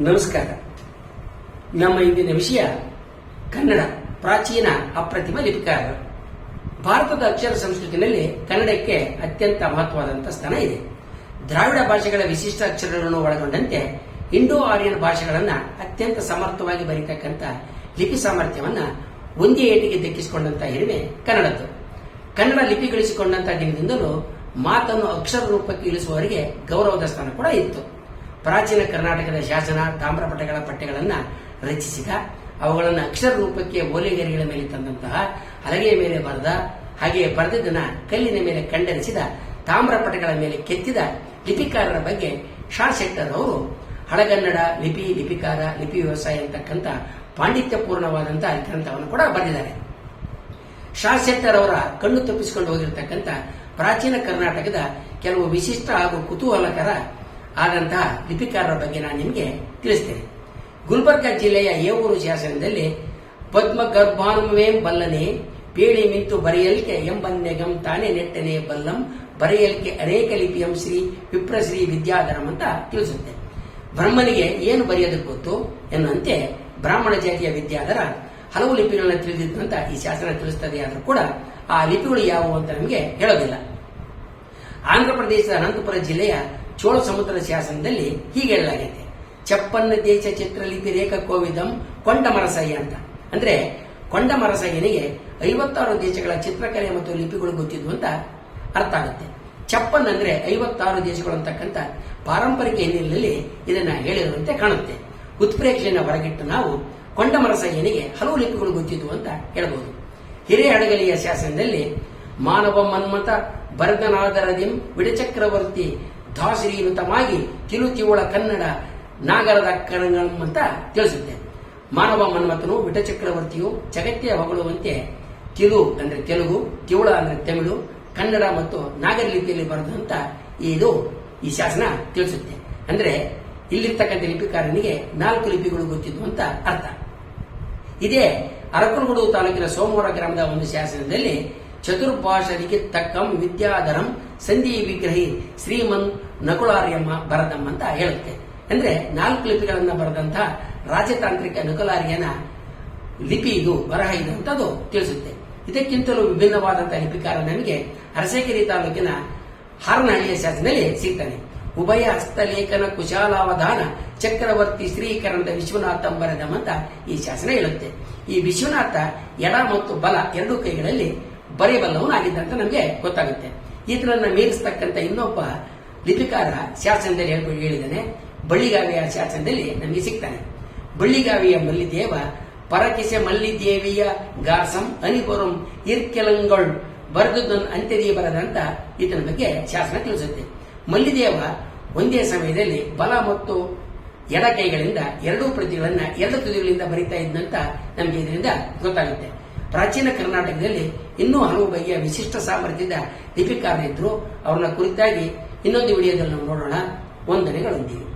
ನಮಸ್ಕಾರ. ನಮ್ಮ ಇಂದಿನ ವಿಷಯ ಕನ್ನಡ, ಪ್ರಾಚೀನ ಅಪ್ರತಿಮ ಲಿಪಿಕಾರರು ಭಾರತದ ಅಕ್ಷರ ಸಂಸ್ಕೃತಿಯಲ್ಲಿ ಕನ್ನಡಕ್ಕೆ ಅತ್ಯಂತ ಮಹತ್ವವಾದಂತಹ ಸ್ಥಾನ ಇದೆ. ದ್ರಾವಿಡ ಭಾಷೆಗಳ ವಿಶಿಷ್ಟ ಅಕ್ಷರಗಳನ್ನು ಒಳಗೊಂಡಂತೆ ಇಂಡೋ ಆರ್ಯನ್ ಭಾಷೆಗಳನ್ನು ಅತ್ಯಂತ ಸಮರ್ಥವಾಗಿ ಬರೀತಕ್ಕಂಥ ಲಿಪಿ ಸಾಮರ್ಥ್ಯವನ್ನ ಒಂದೇ ಏಟಿಗೆ ದಕ್ಕಿಸಿಕೊಂಡಂತ ಹಿರಿಮೆ ಕನ್ನಡದ್ದು. ಕನ್ನಡ ಲಿಪಿ ಗಳಿಸಿಕೊಂಡಂತಹ ದಿನದಿಂದಲೂ ಮಾತನ್ನು ಅಕ್ಷರ ರೂಪಕ್ಕೆ ಇಳಿಸುವವರಿಗೆ ಗೌರವದ ಸ್ಥಾನ ಕೂಡ ಇತ್ತು. ಪ್ರಾಚೀನ ಕರ್ನಾಟಕದ ಶಾಸನ ತಾಮ್ರಪಟಗಳ ಪಠ್ಯಗಳನ್ನು ರಚಿಸಿದ, ಅವುಗಳನ್ನು ಅಕ್ಷರ ರೂಪಕ್ಕೆ ಓಲೆಗೆರೆಗಳ ಮೇಲೆ ತಂದಂತಹ, ಹಲಗೆಯ ಮೇಲೆ ಬರೆದ, ಹಾಗೆಯೇ ಬರೆದಿದ್ದನ್ನ ಕಲ್ಲಿನ ಮೇಲೆ ಕಂಡರಿಸಿದ ತಾಮ್ರಪಟಗಳ ಮೇಲೆ ಕೆತ್ತಿದ ಲಿಪಿಕಾರರ ಬಗ್ಗೆ ಶಾ ಶೆಟ್ಟರ್ ಅವರು ಹಳಗನ್ನಡ ಲಿಪಿ, ಲಿಪಿಕಾರ, ಲಿಪಿ ವ್ಯವಸಾಯ ಅಂತಕ್ಕಂಥ ಪಾಂಡಿತ್ಯಪೂರ್ಣವಾದಂತಹ ಗ್ರಂಥವನ್ನು ಕೂಡ ಬರೆದಿದ್ದಾರೆ. ಶಾ ಶೆಟ್ಟರ್ ಅವರ ಕಣ್ಣು ತಪ್ಪಿಸಿಕೊಂಡು ಹೋಗಿರತಕ್ಕಂಥ ಪ್ರಾಚೀನ ಕರ್ನಾಟಕದ ಕೆಲವು ವಿಶಿಷ್ಟ ಹಾಗೂ ಕುತೂಹಲಕರ ಆದಂತಹ ಲಿಪಿಕಾರರ ಬಗ್ಗೆ ನಾನು ನಿಮಗೆ ತಿಳಿಸ್ತೇನೆ. ಗುಲ್ಬರ್ಗ ಜಿಲ್ಲೆಯ ಏವೂರು ಶಾಸನದಲ್ಲಿ ಪದ್ಮ ಗರ್ಭಾನುಮೇ ಬಲ್ಲನೆ, ಪೇಳಿ ಮಿಂತು ಬರೆಯಲ್ಕೆ ಎಂಬನ್ನೆಗಂ ತಾನೇ ನೆಟ್ಟನೆ ಬಲ್ಲಂ, ಬರೆಯಲ್ಕೆ ಅನೇಕ ಲಿಪಿಯಂ ಶ್ರೀ ವಿಪ್ರಶ್ರೀ ವಿದ್ಯಾಧರಂ ಅಂತ ತಿಳಿಸುತ್ತೆ. ಬ್ರಹ್ಮನಿಗೆ ಏನು ಬರೆಯೋದಕ್ಕೆ ಗೊತ್ತು ಎನ್ನುವಂತೆ ಬ್ರಾಹ್ಮಣ ಜಾತಿಯ ವಿದ್ಯಾಧರ ಹಲವು ಲಿಪಿಗಳನ್ನ ತಿಳಿದಿದ್ದು ಈ ಶಾಸನ ತಿಳಿಸ್ತದೆ ಆದರೂ ಕೂಡ ಆ ಲಿಪಿಗಳು ಯಾವುವು ಅಂತ ನಮಗೆ ಹೇಳೋದಿಲ್ಲ. ಆಂಧ್ರ ಪ್ರದೇಶದ ಅನಂತಪುರ ಜಿಲ್ಲೆಯ ಚೋಳ ಸಮುದ್ರ ಶಾಸನದಲ್ಲಿ ಹೀಗೆ ಹೇಳಲಾಗಿದೆ ಚಪ್ಪನ್ನ ದೇಶ ಚಿತ್ರಲಿಪಿ ರೇಖ ಕೋವಿದಂ ಕೊಂಡಮರಸಯ್ಯ ಅಂತ. ಅಂದ್ರೆ ಕೊಂಡಮರಸಯ್ಯನಿಗೆ ಐವತ್ತಾರು ದೇಶಗಳ ಚಿತ್ರಕಲೆ ಮತ್ತು ಲಿಪಿಗಳು ಗೊತ್ತಿದ್ವು ಅಂತ ಅರ್ಥ ಆಗುತ್ತೆ. ಚಪ್ಪನ್ ಅಂದ್ರೆ ಐವತ್ತಾರು ದೇಶಗಳು ಅಂತಕ್ಕಂಥ ಪಾರಂಪರಿಕ ಹಿನ್ನೆಲೆಯಲ್ಲಿ ಇದನ್ನ ಹೇಳಿರುವಂತೆ ಕಾಣುತ್ತೆ. ಉತ್ಪ್ರೇಕ್ಷೆಯನ್ನು ಹೊರಗಿಟ್ಟು ನಾವು ಕೊಂಡಮರಸಯ್ಯನಿಗೆ ಹಲವು ಲಿಪಿಗಳು ಗೊತ್ತಿದ್ವು ಅಂತ ಹೇಳಬಹುದು ಹಿರೇಹಡಗಲಿಯ ಶಾಸನದಲ್ಲಿ ಮಾನವ ಮನ್ಮತ ಬರ್ಗನಾದರದಿಂ ವಿಡಚಕ್ರವರ್ತಿ ದಾಶ್ರೀನುತಮಾಗಿ ತಿಳುತಿವಳ ಕನ್ನಡ ನಾಗರದ ಅಂತ ತಿಳಿಸುತ್ತೆ. ಮಾನವ ಮನ್ಮಥನು ವಿಟಚಕ್ರವರ್ತಿಯು ಜಗತ್ತೇ ಹೊಗಳುವಂತೆ ತಿಳು ಅಂದ್ರೆ ತೆಲುಗು ತಿವಳ ಅಂದ್ರೆ ತಮಿಳು, ಕನ್ನಡ ಮತ್ತು ನಾಗರ ಲಿಪಿಯಲ್ಲಿ ಬರೆದಂತ ಇದು ಈ ಶಾಸನ ತಿಳಿಸುತ್ತೆ. ಅಂದ್ರೆ ಇಲ್ಲಿರ್ತಕ್ಕಂಥ ಲಿಪಿಕಾರನಿಗೆ ನಾಲ್ಕು ಲಿಪಿಗಳು ಗೊತ್ತಿದ್ವು ಅಂತ ಅರ್ಥ. ಇದೇ ಅರಕಲಗೂಡು ತಾಲೂಕಿನ ಸೋಮವಾರ ಗ್ರಾಮದ ಒಂದು ಶಾಸನದಲ್ಲಿ ಚತುರ್ಭಾಷರಿಗೆ ತಕ್ಕಂ ವಿದ್ಯಾಧರಂ ಸಂಧಿ ವಿಗ್ರಹಿ ಶ್ರೀಮನ್ ನಕುಲಾರ್ಯಮ್ಮ ಬರದಂ ಅಂತ ಹೇಳುತ್ತೆ. ಅಂದ್ರೆ ನಾಲ್ಕು ಲಿಪಿಗಳನ್ನ ಬರೆದಂತಹ ರಾಜತಾಂತ್ರಿಕ ನಕುಲಾರ್ಯನ ಲಿಪಿ ಇದು, ಬರಹ ಇದು ಅಂತ ಅದು ತಿಳಿಸುತ್ತೆ. ಇದಕ್ಕಿಂತಲೂ ವಿಭಿನ್ನವಾದಂತಹ ಲಿಪಿಕಾರ ನಮಗೆ ಅರಸೇಕೆರೆ ತಾಲೂಕಿನ ಹಾರನಹಳ್ಳಿಯ ಶಾಸನದಲ್ಲಿ ಸಿಗ್ತಾನೆ. ಉಭಯ ಹಸ್ತಲೇಖನ ಕುಶಾಲಾವಧಾನ ಚಕ್ರವರ್ತಿ ಶ್ರೀಕರಣದ ವಿಶ್ವನಾಥಂ ಬರೆದಂ ಅಂತ ಈ ಶಾಸನ ಹೇಳುತ್ತೆ. ಈ ವಿಶ್ವನಾಥ ಎಡ ಮತ್ತು ಬಲ ಎರಡೂ ಕೈಗಳಲ್ಲಿ ಬರೆಯಬಲ್ಲವನಾಗಿದ್ದಂತ ನಮಗೆ ಗೊತ್ತಾಗುತ್ತೆ. ಈತನನ್ನ ಮೀರಿಸ್ತಕ್ಕಂಥ ಇನ್ನೊಬ್ಬ ಲಿಪಿಕಾರ ಶಾಸನದಲ್ಲಿ ಹೇಳ್ಕೊಂಡು ಹೇಳಿದ್ದಾನೆ, ಬಳ್ಳಿಗಾವಿಯ ಶಾಸನದಲ್ಲಿ ನಮಗೆ ಸಿಗ್ತಾನೆ. ಬಳ್ಳಿಗಾವಿಯ ಮಲ್ಲಿದೇವ, ಪರಕಿಸೆ ಮಲ್ಲಿದೇವಿಯ ಗಾಸಂ ಅನಿಪುರಂ ಇರ್ಕೆಲಂಗೊಳ್ ಬರೆದದ್ದನ್ನು ಅಂತ್ಯದಿ ಬರದಂತ ಈತನ ಬಗ್ಗೆ ಶಾಸನ ತಿಳಿಸುತ್ತೆ. ಮಲ್ಲಿದೇವ ಒಂದೇ ಸಮಯದಲ್ಲಿ ಬಲ ಮತ್ತು ಎಡ ಕೈಗಳಿಂದ ಎರಡೂ ಪ್ರತಿಗಳನ್ನ ಎರಡು ತುದಿಗಳಿಂದ ಬರೀತಾ ಇದ್ದಂತ ನಮಗೆ ಇದರಿಂದ ಗೊತ್ತಾಗುತ್ತೆ. ಪ್ರಾಚೀನ ಕರ್ನಾಟಕದಲ್ಲಿ ಇನ್ನೂ ಹಲವು ಬಗೆಯ ವಿಶಿಷ್ಟ ಸಾಮರ್ಥ್ಯದ ಲಿಪಿಕಾರರಿದ್ರು ಅವ್ರನ್ನ ಕುರಿತಾಗಿ ಇನ್ನೊಂದು ವಿಡಿಯೋದಲ್ಲಿ ನಾವು ನೋಡೋಣ ವಂದನೆಗಳೊಂದಿಗೆ